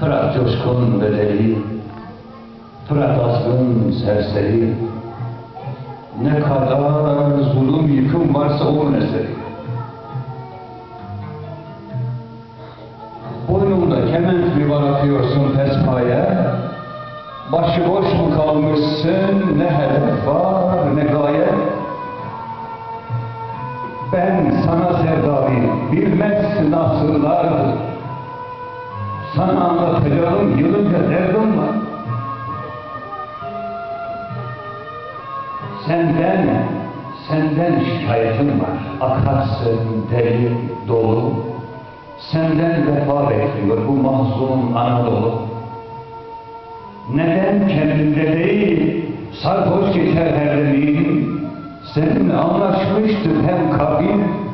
Fırat coşkun ve deli, Fırat azgın serseri, ne kadar zulüm yıkım varsa onun eseri. Boynunda kement mi var atıyorsun pespaya, başıboş mu kalmışsın, ne hedef var ne gaye. Ben sana sevdalıyım, bilmezsin asırlardır. Sana anlatacağım yılınca derdim var. Senden, senden şikayetim var. Akarsın deli dolu. Senden vefa bekliyor bu mahzun Anadolu. Neden kendinde değil, sarhoş geçer her demeyim. Seninle anlaşmıştık hem kabin.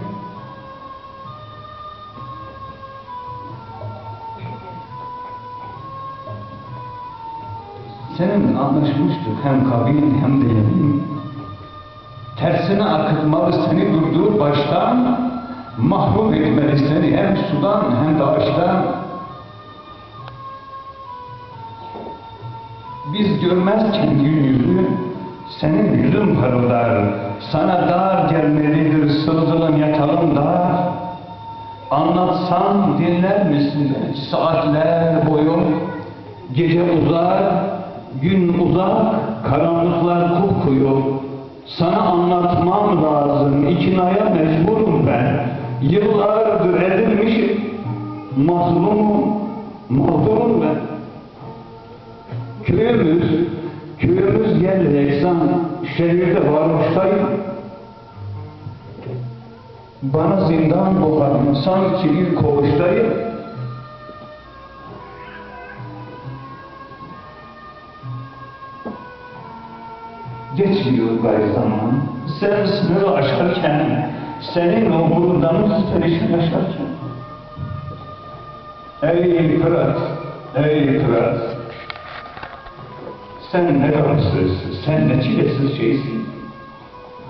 Seninle anlaşmıştık hem kabin hem de yemin. Tersine akıtmalı seni durdur baştan, mahrum etmeli seni hem sudan hem de ağaçtan. Biz görmezken gün yüzü, senin yüzün parıldar. Sana dar gelmelidir sığdılın yatalım dar. Anlatsam dinler misin saatler boyu? Gece uzar, gün uzak, karanlıklar kupkuyu. Sana anlatmam lazım, ikinaya mecburum ben. Yıllardır edilmişim, mazlumum, mağdurum ben. Köyümüz, köyümüz yerli eksan, şehirde varmıştayım. Bana zindan kokan sanki bir koğuştayım. Zaman. Sen sınırı aşarken, senin o buradan perişan yaşarken. Ey Fırat, ey Fırat. Sen ne gamsız, sen ne çilesiz şeysin.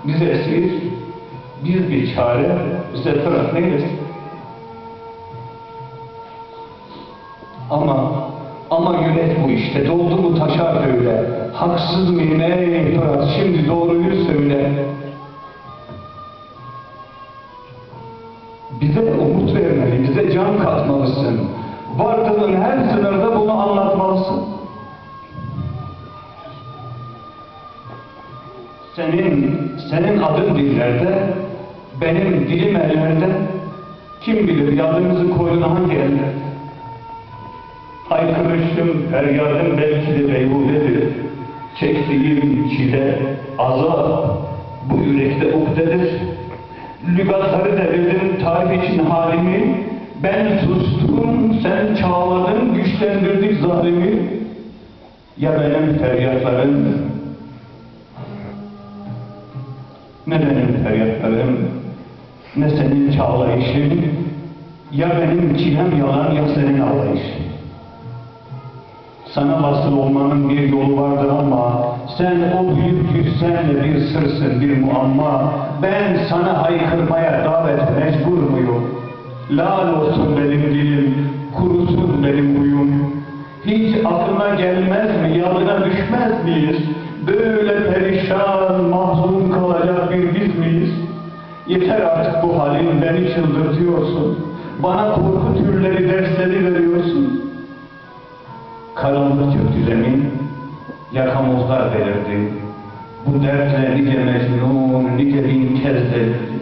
Bize esir, biz bir çare, bize Fırat neylesin? Ama, ama yürek bu işte, doldu mu taşar böyle. Haksız mıyım ey Fırat, şimdi doğruyu söyle. Bize umut vermeli, bize can katmalısın. Vardığın her sınırda bunu anlatmalısın. Senin, senin adın dillerde, benim dilim ellerde. Kim bilir yadımızı koyun hangi ellerde? Haykırışım, feryadım belki de beyhudedir. Çektiğim çile, azap, bu yürekte ukdedir. Lügatları devirdim tarih için halimi. Ben sustum, sen çağladın, güçlendirdik zalimi. Ya benim feryatlarım, ne benim feryatlarım, ne senin çağlayışın, ya benim çilem yalan ya senin ağlayışın. Sana vasıl olmanın bir yolu vardır ama sen o büyük güçsenle bir sırsın, bir muamma. Ben sana haykırmaya davet mecbur muyum? Lal olsun benim dilim, kurusun benim huyum. Hiç aklına gelmez mi, yadına düşmez miyiz? Böyle perişan, mahzun kalacak bir biz miyiz? Yeter artık bu halin, beni çıldırtıyorsun. Bana korku türleri dersleri veriyorsun. Karanlık çöktü zemin, yakamozlar belirdi. Bu dertle nice mecnun, nice bin kez delirdi.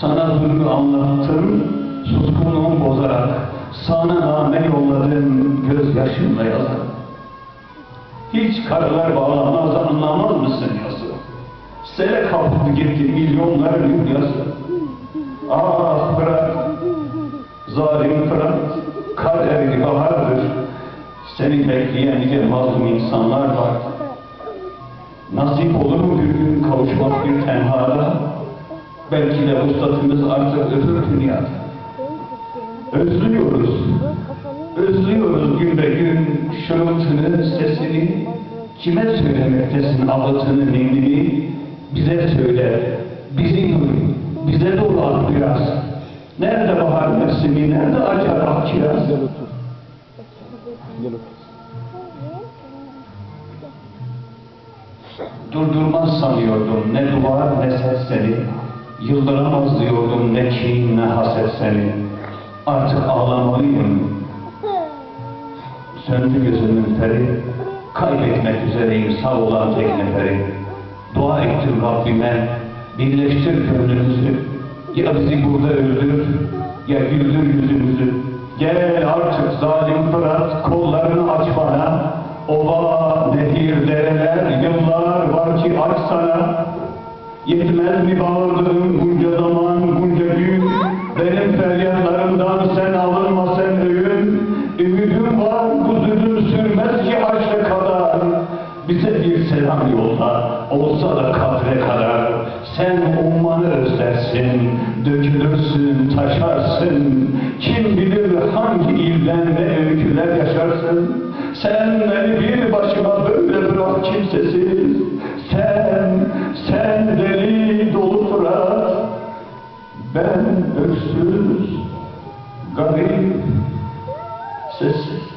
Sana zulmü anlattım, suskunluğum bozarak. Sana name yolladım, gözyaşımla yazarak. Hiç karılar bağlamaz, anlamaz mısın yazı? Sele kaptı gitti milyonların yazı. Ah bırak, zalim bırak, kaderi bahardır. Seni bekleyen nice mazlum insanlar var. Nasip olur mu bir gün kavuşmak bir tenhada? Belki de vuslatımız artık öbür dünyada. Özlüyoruz, özlüyoruz gün be gün şırıltını, sesini. Kime söylemektesin ağıtını, ninni? Bize söyle, bizi bize doğru biraz. Nerede bahar mevsimi, nerede açar ak kiraz? Gel Durdurmaz sanıyordum ne duvar ne ses seni. Yıldıramaz diyordum ne kin ne haset seni. Artık ağlamalıyım. Söndü gözümün feri. Kaybetmek üzereyim sağ olan tek neferi. Dua ettim Rabbime. Birleştir gönlümüzü. Ya bizi burada öldür ya güldür yüzümüzü. Gel artık zalim Fırat kollarını aç bana. Ova, nehir, dereler, yıllar var ki aç sana. Yetmez mi bağırdığım bunca zaman, bunca gün? Benim feryatlarımdan sen alınma sen öğün. Ümidim var, bu zulüm sürmez ki aşka kadar. Bize bir selam yolla, olsa da kadre kadar. Sen ummanı özlersin, dökülürsün, taşarsın. Kim bilir hangi ilden ne öyküler yaşarsın. Sen beni bir başıma böyle bırak kimsesiz. Sen, sen deli dolu Fırat. Ben öksüz, garip, sessiz.